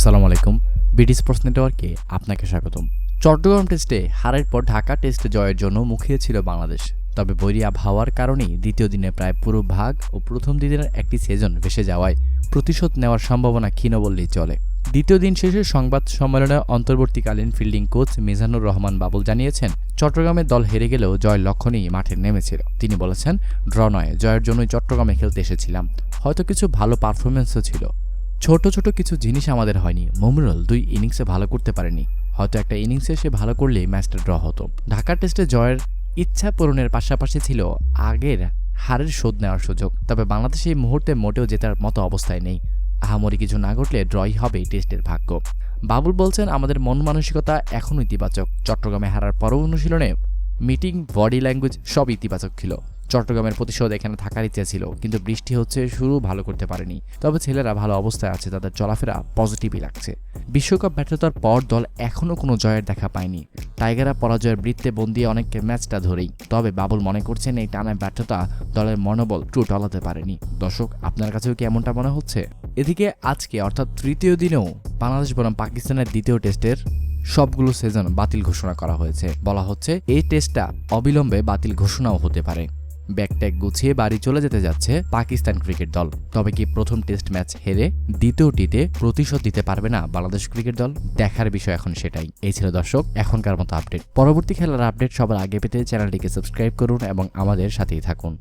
আসসালামু আলাইকুম। BD sports নেটওয়ার্কে আপনাকে স্বাগতম। চট্টগ্রাম টেস্টে হারের পর ঢাকা টেস্টে জয়ের জন্য মুখিয়ে ছিল বাংলাদেশ। তবে বৈরী আবহাওয়ার কারণেই দ্বিতীয় দিনে প্রায় পুরো ভাগ ও প্রথম দিনের একটি সেজন ভেসে যাওয়ায় প্রতিশোধ নেওয়ার সম্ভাবনা ক্ষীণ বললেই চলে। দ্বিতীয় দিন শেষে সংবাদ সম্মেলনে অন্তর্বর্তীকালীন ফিল্ডিং কোচ মিজানুর রহমান বাবুল জানিয়েছেন, চট্টগ্রামের দল হেরে গেলেও জয়ের লক্ষ্য নিয়েই মাঠে নেমেছিল। তিনি বলেছেন, ড্র নয়, জয়ের জন্যই চট্টগ্রামে খেলতে এসেছিলাম। হয়তো কিছু ভালো পারফরমেন্সও ছিল। ছোট ছোট কিছু জিনিস আমাদের হয়নি। মোমরল দুই ইনিংসে ভালো করতে পারেনি। হয়তো একটা ইনিংসে সে ভালো করলেই ম্যাচটা ড্র হতো। ঢাকা টেস্টে জয়ের ইচ্ছা পূরণের পাশাপাশি ছিল আগের হারের শোধ নেওয়ার সুযোগ। তবে বাংলাদেশ এই মুহূর্তে মোটেও জেতার মতো অবস্থায় নেই। আহামরি কিছু না ঘটলে ড্রই হবে টেস্টের ভাগ্য। বাবুল বলছেন, আমাদের মন মানসিকতা এখনও ইতিবাচক। চট্টগ্রামে হারার পরও অনুশীলনে মিটিং, বডি ল্যাঙ্গুয়েজ সব ইতিবাচক ছিল। চট্টগ্রামের প্রতিশোধ এখানে থাকার ইচ্ছা ছিল, কিন্তু বৃষ্টি হচ্ছে, শুরু ভালো করতে পারেনি। তবে ছেলেরা ভালো অবস্থায় আছে, তাদের চলাফেরা পজিটিভই লাগছে। বিশ্বকাপ ব্যর্থতার পর দল এখনও কোনো জয়ের দেখা পায়নি। টাইগাররা পরাজয়ের বৃত্তে বন্দিয়ে অনেক ম্যাচটা ধরেই। তবে বাবুল মনে করছেন, এই টানা ব্যর্থতা দলের মনোবল ট্রু টলাতে পারেনি। দর্শক, আপনার কাছেও কি এমনটা মনে হচ্ছে? এদিকে আজকে, অর্থাৎ তৃতীয় দিনেও বাংলাদেশ বনাম পাকিস্তানের দ্বিতীয় টেস্টের সবগুলো সেজন বাতিল ঘোষণা করা হয়েছে। বলা হচ্ছে, এই টেস্টটা অবিলম্বে বাতিল ঘোষণাও হতে পারে। ব্যাগট্যাগ গুছিয়ে বাড়ি চলে যেতে যাচ্ছে পাকিস্তান ক্রিকেট দল। তবে কি প্রথম টেস্ট ম্যাচ হেরে দ্বিতীয়টিতে প্রতিশোধ দিতে পারবে না বাংলাদেশ ক্রিকেট দল? দেখার বিষয় এখন সেটাই। এই ছিল দর্শক, এখনকার মতো আপডেট। পরবর্তী খেলার আপডেট সবার আগে পেতে চ্যানেলটিকে সাবস্ক্রাইব করুন এবং আমাদের সাথেই থাকুন।